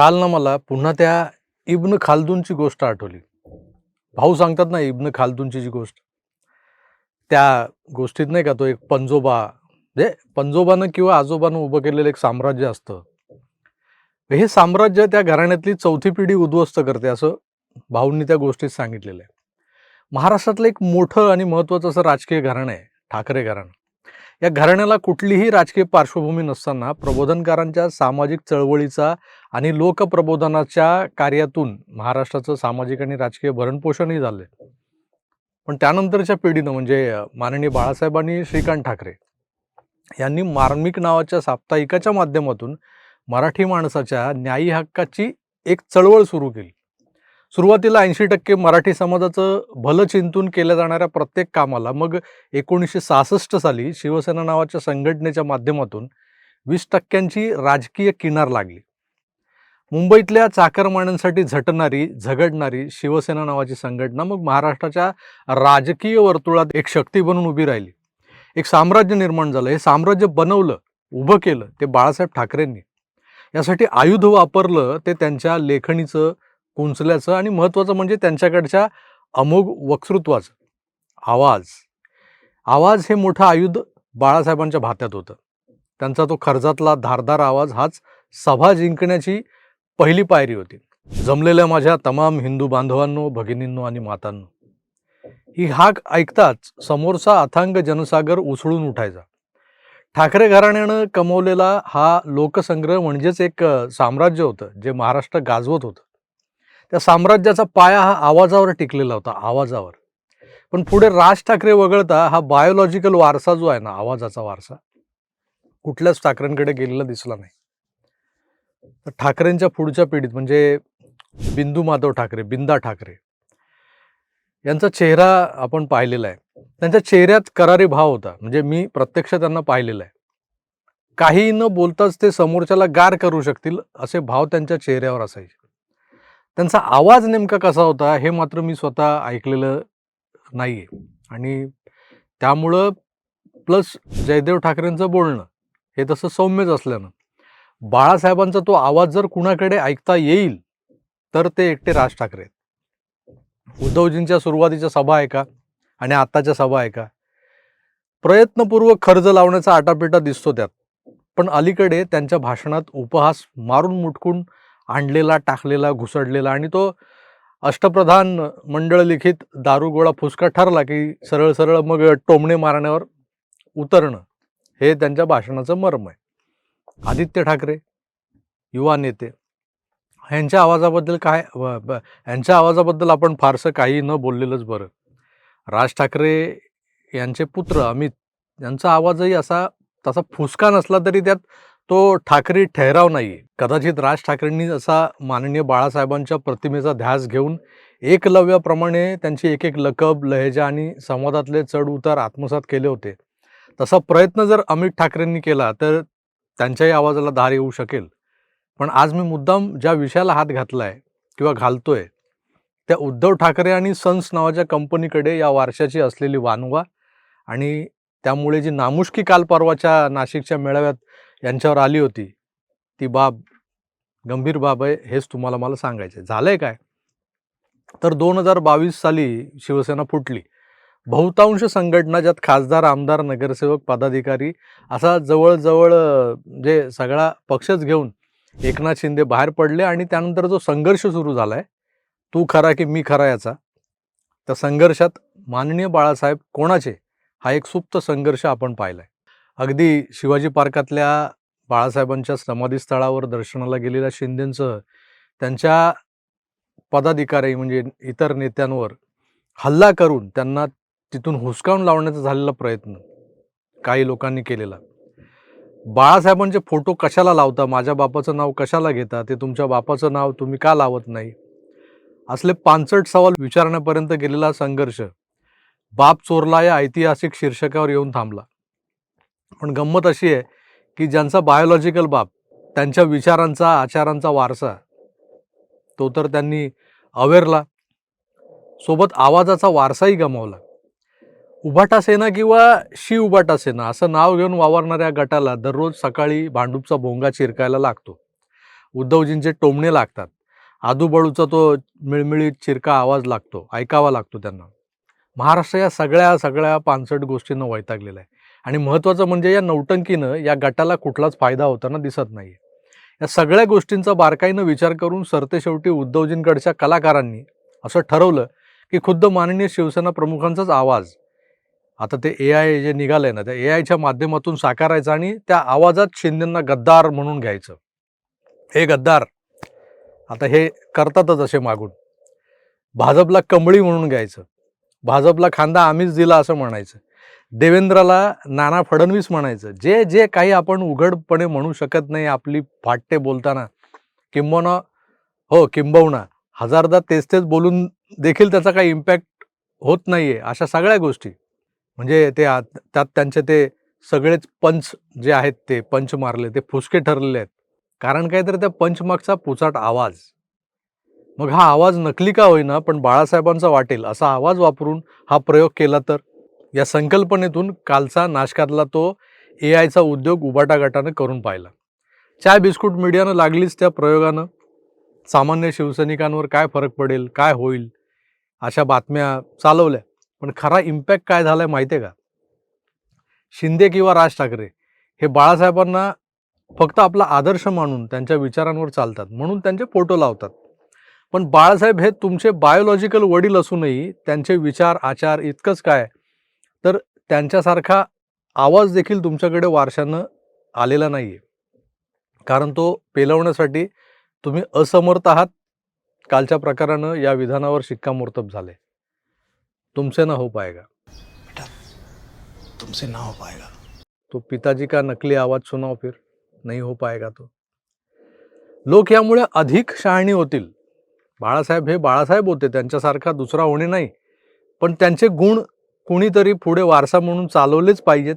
काल ना मला पुन्हा त्या इब्न खालदूनची गोष्ट आठवली. भाऊ सांगतात ना इब्न खालदूनची जी गोष्ट. त्या गोष्टीत नाही का तो एक पंजोबा म्हणजे पंजोबानं किंवा आजोबानं उभं केलेलं एक साम्राज्य असतं. हे साम्राज्य त्या घराण्यातली चौथी पिढी उद्ध्वस्त करते असं भाऊंनी त्या गोष्टीत सांगितलेलं आहे. महाराष्ट्रातलं एक मोठं आणि महत्त्वाचं असं राजकीय घराणं आहे ठाकरे घराणं. या घराण्याला कुठलीही राजकीय पार्श्वभूमी नसताना प्रबोधनकारांच्या सामाजिक चळवळीचा आणि लोकप्रबोधनाच्या कार्यातून महाराष्ट्राचं सामाजिक आणि राजकीय भरणपोषणही झाले पण त्यानंतरच्या पिढीनं म्हणजे माननीय बाळासाहेब आणि श्रीकांत ठाकरे यांनी मार्मिक नावाच्या साप्ताहिकाच्या माध्यमातून मराठी माणसाच्या न्यायी हक्काची एक चळवळ सुरू केली. सुरुवातीला ऐंशी टक्के मराठी समाजाचं भलं चिंतून केल्या जाणाऱ्या प्रत्येक कामाला मग एकोणीसशे सहासष्ट साली शिवसेना नावाच्या संघटनेच्या माध्यमातून वीस टक्क्यांची राजकीय किनार लागली. मुंबईतल्या चाकरमान्यांसाठी झटणारी झगडणारी शिवसेना नावाची संघटना मग महाराष्ट्राच्या राजकीय वर्तुळात एक शक्ती बनून उभी राहिली. एक साम्राज्य निर्माण झालं. हे साम्राज्य बनवलं उभं केलं ते बाळासाहेब ठाकरेंनी. यासाठी आयुध वापरलं ते त्यांच्या लेखणीचं उंचल्याचं आणि महत्त्वाचं म्हणजे त्यांच्याकडच्या अमोघ वक्तृत्वाचं. आवाज. आवाज हे मोठं आयुध बाळासाहेबांच्या भात्यात होतं. त्यांचा तो खर्जातला धारदार आवाज हाच सभा जिंकण्याची पहिली पायरी होती. जमलेल्या माझ्या तमाम हिंदू बांधवांनो भगिनींनो आणि मातांनो ही हाक ऐकताच समोरचा अथांग जनसागर उसळून उठायचा. ठाकरे घराण्यानं कमवलेला हा लोकसंग्रह म्हणजेच एक साम्राज्य होतं जे महाराष्ट्र गाजवत होतं. त्या साम्राज्याचा पाया हा आवाजावर टिकलेला होता आवाजावर. पण पुढे राज ठाकरे वगळता हा बायोलॉजिकल वारसा जो आहे ना आवाजाचा वारसा कुठल्याच ठाकरेंकडे गेलेला दिसला नाही. तर ठाकरेंच्या पुढच्या पिढीत म्हणजे बिंदू माधव ठाकरे बिंदा ठाकरे यांचा चेहरा आपण पाहिलेला आहे. त्यांच्या चेहऱ्यात करारी भाव होता म्हणजे मी प्रत्यक्ष त्यांना पाहिलेला आहे. काही न बोलताच ते समोरच्याला गार करू शकतील असे भाव त्यांच्या चेहऱ्यावर असायचे. त्यांचा आवाज नेमका कसा होता हे मात्र मी स्वतः ऐकलेलं नाही आहे आणि त्यामुळं प्लस जयदेव ठाकरेंचं बोलणं हे तसं सौम्यच असल्यानं. बाळासाहेबांचा तो आवाज जर कुणाकडे ऐकता येईल तर ते एकटे राज ठाकरे आहेत. उद्धवजींच्या सुरुवातीच्या सभा ऐका आणि आत्ताच्या सभा ऐका प्रयत्नपूर्वक खर्च लावण्याचा आटापिटा दिसतो त्यात. पण अलीकडे त्यांच्या भाषणात उपहास मारून मुटकून आणलेला टाकलेला घुसडलेला आणि तो अष्टप्रधान मंडळ लिखित दारुगोळा फुसका ठरला की सरळ सरळ मग टोमणे मारण्यावर उतरणं हे त्यांच्या भाषणाचं मर्म आहे. आदित्य ठाकरे युवा नेते ह्यांच्या आवाजाबद्दल काय ह्यांच्या ब- आवाजाबद्दल आपण फारसं काही न बोललेलंच बरं. राज ठाकरे यांचे पुत्र अमित यांचा आवाजही असा तसा फुसका नसला तरी त्यात तो ठाकरे ठहराव नाही कदाचित राज ठाकरेंनी असा माननीय बाळासाहेबांच्या प्रतिमेचा ध्यास घेऊन एकलव्याप्रमाणे त्यांची एक एक लकब लहेजा आणि संवादातले चढ उतार आत्मसात केले होते. तसा प्रयत्न जर अमित ठाकरेंनी केला तर त्यांच्याही आवाजाला धार येऊ शकेल. पण आज मी मुद्दाम ज्या विषयाला हात घातलाय किंवा घालतोय त्या उद्धव ठाकरे आणि सन्स नावाच्या कंपनीकडे या वारशाची असलेली वानवा आणि त्यामुळे जी नामुष्की काल परवाच्या नाशिकच्या मेळाव्यात यांच्यावर आली होती. ती बाब गंभीर बाब आहे हेच तुम्हाला मला सांगायचं आहे. झालं आहे काय? तर दोन हजार बावीस साली शिवसेना फुटली. बहुतांश संघटना ज्यात खासदार आमदार नगरसेवक पदाधिकारी असा जवळजवळ जे सगळा पक्षच घेऊन एकनाथ शिंदे बाहेर पडले आणि त्यानंतर जो संघर्ष सुरू झाला आहे तू खरा की मी खरा याचा त्या संघर्षात माननीय बाळासाहेब कोणाचे? हा एक सुप्त संघर्ष आपण पाहिला आहे अगदी शिवाजी पार्कातल्या बाळासाहेबांच्या समाधीस्थळावर दर्शनाला गेलेल्या शिंदेंसह त्यांच्या पदाधिकारी म्हणजे इतर नेत्यांवर हल्ला करून त्यांना तिथून हुसकावून लावण्याचा झालेला प्रयत्न काही लोकांनी केलेला. बाळासाहेबांचे फोटो कशाला लावता माझ्या बापाचं नाव कशाला घेता ते तुमच्या बापाचं नाव तुम्ही का लावत नाही? असले पानसट सवाल विचारण्यापर्यंत गेलेला संघर्ष बाप चोरला या ऐतिहासिक शीर्षकावर येऊन थांबला. पण गंमत अशी आहे की ज्यांचा बायोलॉजिकल बाप त्यांच्या विचारांचा आचारांचा वारसा तो तर त्यांनी अवेरला. सोबत आवाजाचा वारसाही गमावला. उभाटा सेना किंवा शी उभाटा सेना असं नाव घेऊन वावरणाऱ्या गटाला दररोज सकाळी भांडूपचा भोंगा चिरकायला लागतो. उद्धवजींचे टोमणे लागतात. आदूबळूचा तो मिळमिळीत चिरका आवाज लागतो ऐकावा लागतो त्यांना. महाराष्ट्र या सगळ्या सगळ्या पानसट गोष्टींना वैतागलेला आहे. आणि महत्त्वाचं म्हणजे या नौटंकीनं या गटाला कुठलाच फायदा होताना दिसत नाही या सगळ्या गोष्टींचा बारकाईनं विचार करून सरतेशेवटी उद्धवजींकडच्या कलाकारांनी असं ठरवलं की खुद्द माननीय शिवसेना प्रमुखांचाच आवाज. आता ते ए आय जे निघालंय ना त्या ए आयच्या माध्यमातून साकारायचं आणि त्या आवाजात शिंदेंना गद्दार म्हणून घ्यायचं. हे गद्दार आता हे करतातच असे मागून. भाजपला कंबळी म्हणून घ्यायचं. भाजपला खांदा आम्हीच दिला असं म्हणायचं. देवेंद्राला नाना फडणवीस म्हणायचं जे जे काही आपण उघडपणे म्हणू शकत नाही आपली फाटते बोलताना किंबहुना हो किंबहुना हजारदा तेच तेच बोलून देखील त्याचा काही इम्पॅक्ट होत नाहीये अशा सगळ्या गोष्टी. म्हणजे ते त्यात त्यांचे ते सगळेच पंच जे आहेत ते पंच मारले ते फुसके ठरलेले आहेत. कारण काय तर त्या पंचमागचा पुचाट आवाज. मग हा आवाज नकली का होईना पण बाळासाहेबांचा वाटेल असा आवाज वापरून हा प्रयोग केला तर? या संकल्पनेतून कालचा नाशकातला तो ए आयचा उद्योग उबाटा गटानं करून पाहिला. चाय बिस्कुट मीडियानं लागलीच त्या प्रयोगानं. सामान्य शिवसैनिकांवर काय फरक पडेल काय होईल अशा बातम्या चालवल्या. पण खरा इम्पॅक्ट काय झालाय माहिती आहे का? शिंदे किंवा राज ठाकरे हे बाळासाहेबांना फक्त आपला आदर्श मानून त्यांच्या विचारांवर चालतात म्हणून त्यांचे फोटो लावतात. पण बाळासाहेब हे तुमचे बायोलॉजिकल वडील असूनही त्यांचे विचार आचार इतकंच काय तर त्यांच्यासारखा आवाज देखील तुमच्याकडे वारशानं आलेला नाहीये. कारण तो पेलवण्यासाठी तुम्ही असमर्थ आहात. कालच्या प्रकारानं या विधानावर शिक्कामोर्तब झाले तुमसे ना हो पाएगा तुमसे ना हो पाएगा तो पिताजी का नकली आवाज सुनाव फिर? नहीं हो पाएगा तो. लोक यामुळे अधिक शहाणी होतील. बाळासाहेब हे बाळासाहेब होते. त्यांच्यासारखा दुसरा होणे नाही. पण त्यांचे गुण कुणीतरी पुढे वारसा म्हणून चालवलेच पाहिजेत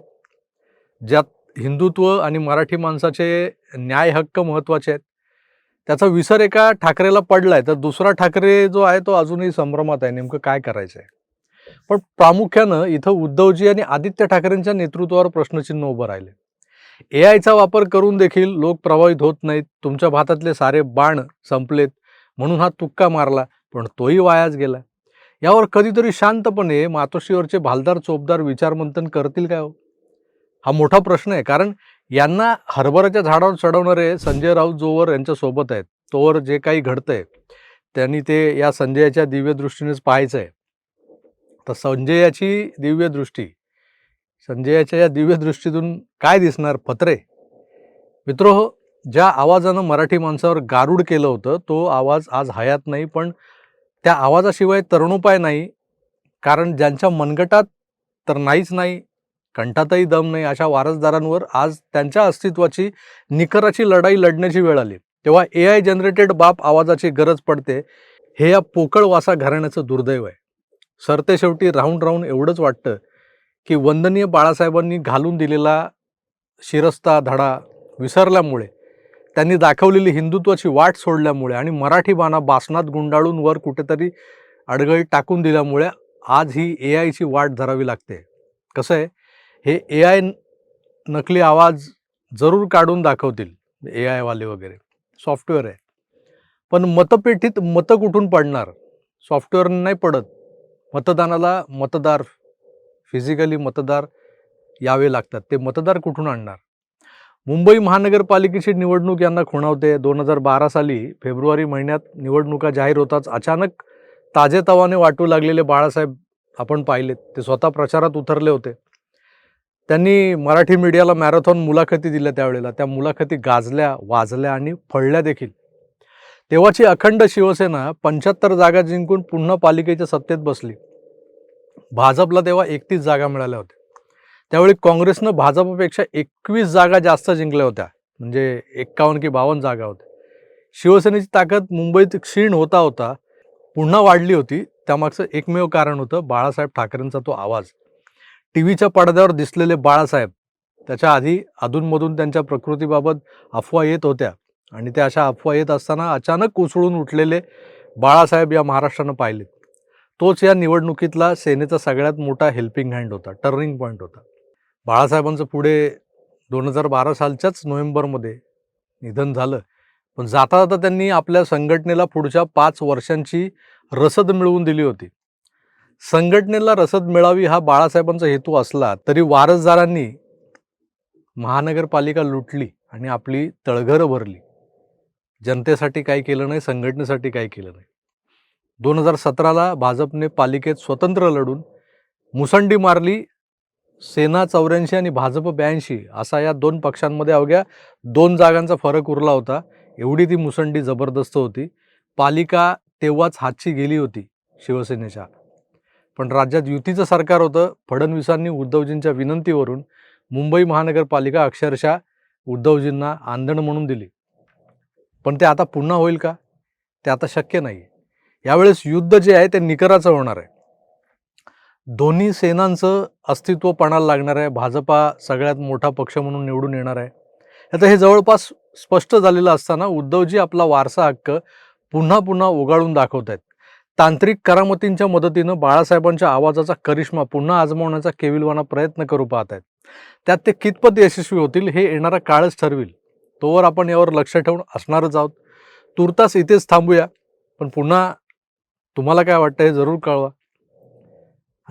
ज्यात हिंदुत्व आणि मराठी माणसाचे न्याय हक्क महत्त्वाचे आहेत. त्याचा विसर एका ठाकरेला पडला आहे तर दुसरा ठाकरे जो आहे तो अजूनही संभ्रमात आहे नेमकं काय करायचं आहे पण प्रामुख्यानं इथं उद्धवजी आणि आदित्य ठाकरेंच्या नेतृत्वावर प्रश्नचिन्ह उभं राहिले. ए आयचा वापर करून देखील लोक प्रभावित होत नाहीत तुमच्या भातातले सारे बाण संपलेत म्हणून हा तुक्का मारला पण तोही वायाच गेला. यावर कधीतरी शांतपणे मातोश्रीवरचे भालदार चोपदार विचारमंथन करतील काय हो? हा मोठा प्रश्न आहे कारण यांना हरभऱ्याच्या झाडावर चढवणारे संजय राऊत जोवर यांच्या सोबत आहेत तोवर जे काही घडतंय त्यांनी ते या संजयाच्या दिव्य दृष्टीनेच पाहायचं आहे. तर संजयाची दिव्य दृष्टी संजयाच्या या दिव्य दृष्टीतून काय दिसणार पत्रे? मित्र ज्या आवाजानं मराठी माणसावर गारूड केलं होतं तो आवाज आज हयात नाही पण त्या आवाजाशिवाय तरुणोपाय नाही कारण ज्यांच्या मनगटात तर नाहीच नाही कंठातही दम नाही अशा वारसदारांवर आज त्यांच्या अस्तित्वाची निकराची लढाई लढण्याची वेळ आली. तेव्हा ए आय जनरेटेड बाप आवाजाची गरज पडते हे या पोकळ वासा घराण्याचं दुर्दैव आहे. सरते शेवटी राहून राहून एवढंच वाटतं की वंदनीय बाळासाहेबांनी घालून दिलेला शिरस्ता धडा विसरल्यामुळे त्यांनी दाखवलेली हिंदुत्वाची वाट सोडल्यामुळे आणि मराठी बाणा बासनात गुंडाळून वर कुठेतरी अडगळीत टाकून दिल्यामुळे आज ही ए आयची वाट धरावी लागते. कसं आहे? हे ए आय नकली आवाज जरूर काढून दाखवतील ए आयवाले वगैरे. सॉफ्टवेअर आहे. पण मतपेटीत मतं कुठून पडणार? सॉफ्टवेअर नाही पडत. मतदानाला मतदार फिजिकली मतदार यावे लागतात. ते मतदार कुठून आणणार? मुंबई महानगरपालिकेची निवडणूक यांना खुणावते. दोन हजार बारा साली फेब्रुवारी महिन्यात निवडणुका जाहीर होताच अचानक ताजेतवाने वाटू लागलेले बाळासाहेब आपण पाहिलेत ते स्वतः प्रचारात उतरले होते. त्यांनी मराठी मीडियाला मॅरेथॉन मुलाखती दिल्या त्यावेळेला. त्या मुलाखती गाजल्या वाजल्या आणि फळल्या देखील. तेव्हाची अखंड शिवसेना पंच्याहत्तर जागा जिंकून पुन्हा पालिकेच्या सत्तेत बसली. भाजपला तेव्हा एकतीस जागा मिळाल्या होत्या. त्यावेळी काँग्रेसनं भाजपपेक्षा एकवीस जागा जास्त जिंकल्या होत्या. म्हणजे एक्कावन्न की बावन्न जागा होत्या. शिवसेनेची ताकद मुंबईत क्षीण होता होता पुन्हा वाढली होती. त्यामागचं एकमेव कारण होतं बाळासाहेब ठाकरेंचा तो आवाज. टी व्हीच्या पडद्यावर दिसलेले बाळासाहेब त्याच्या आधी अधूनमधून त्यांच्या प्रकृतीबाबत अफवा येत होत्या. आणि त्या अशा अफवा येत असताना अचानक उसळून उठलेले बाळासाहेब या महाराष्ट्रानं पाहिलेत. तोच या निवडणुकीतला सेनेचा सगळ्यात मोठा हेल्पिंग हँड होता टर्निंग पॉईंट होता. बाळासाहेबांचं पुढे दोन हजार बारा सालच्याच नोव्हेंबरमध्ये निधन झालं. पण जाता जाता त्यांनी आपल्या संघटनेला पुढच्या पाच वर्षांची रसद मिळवून दिली होती. संघटनेला रसद मिळावी हा बाळासाहेबांचा हेतू असला तरी वारसदारांनी महानगरपालिका लुटली आणि आपली तळघरं भरली. जनतेसाठी काय केलं नाही संघटनेसाठी काय केलं नाही. दोन हजार सतराला भाजपने पालिकेत स्वतंत्र लढून मुसंडी मारली सेना चौऱ्याऐंशी आणि भाजप ब्याऐंशी असा या दोन पक्षांमध्ये अवघ्या दोन जागांचा फरक उरला होता. एवढी ती मुसंडी जबरदस्त होती. पालिका तेव्हाच हातची गेली होती शिवसेनेच्या. पण राज्यात युतीचं सरकार होतं फडणवीसांनी उद्धवजींच्या विनंतीवरून मुंबई महानगरपालिका अक्षरशः उद्धवजींना आंदण म्हणून दिली. पण ते आता पुन्हा होईल का? ते आता शक्य नाही यावेळेस युद्ध जे आहे ते निकराचं होणार आहे. दोन्ही सेनांचं अस्तित्व पणाला लागणार आहे. भाजपा सगळ्यात मोठा पक्ष म्हणून निवडून येणार आहे. आता हे जवळपास स्पष्ट झालेलं असताना उद्धवजी आपला वारसा हक्क पुन्हा पुन्हा उगाळून दाखवत आहेत. तांत्रिक करामतींच्या मदतीनं बाळासाहेबांच्या आवाजाचा करिश्मा पुन्हा आजमावण्याचा केविलवाना प्रयत्न करू पाहत आहेत. त्यात ते कितपत यशस्वी होतील हे येणारा काळच ठरविल. तोवर आपण यावर लक्ष ठेवून असणारच आहोत. तुर्तास इथेच थांबूया. पण पुन्हा तुम्हाला काय वाटतं हे जरूर कळवा.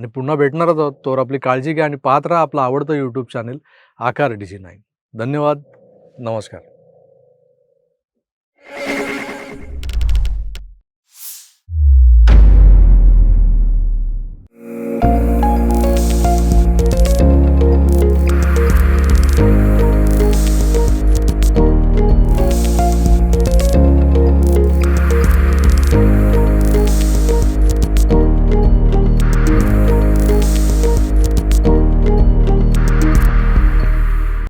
आणि पुन्हा भेटणारच आहोत. तोवर आपली काळजी घ्या आणि पाहत राहा आपलं आवडतं YouTube channel Aakar D C nine धन्यवाद. नमस्कार.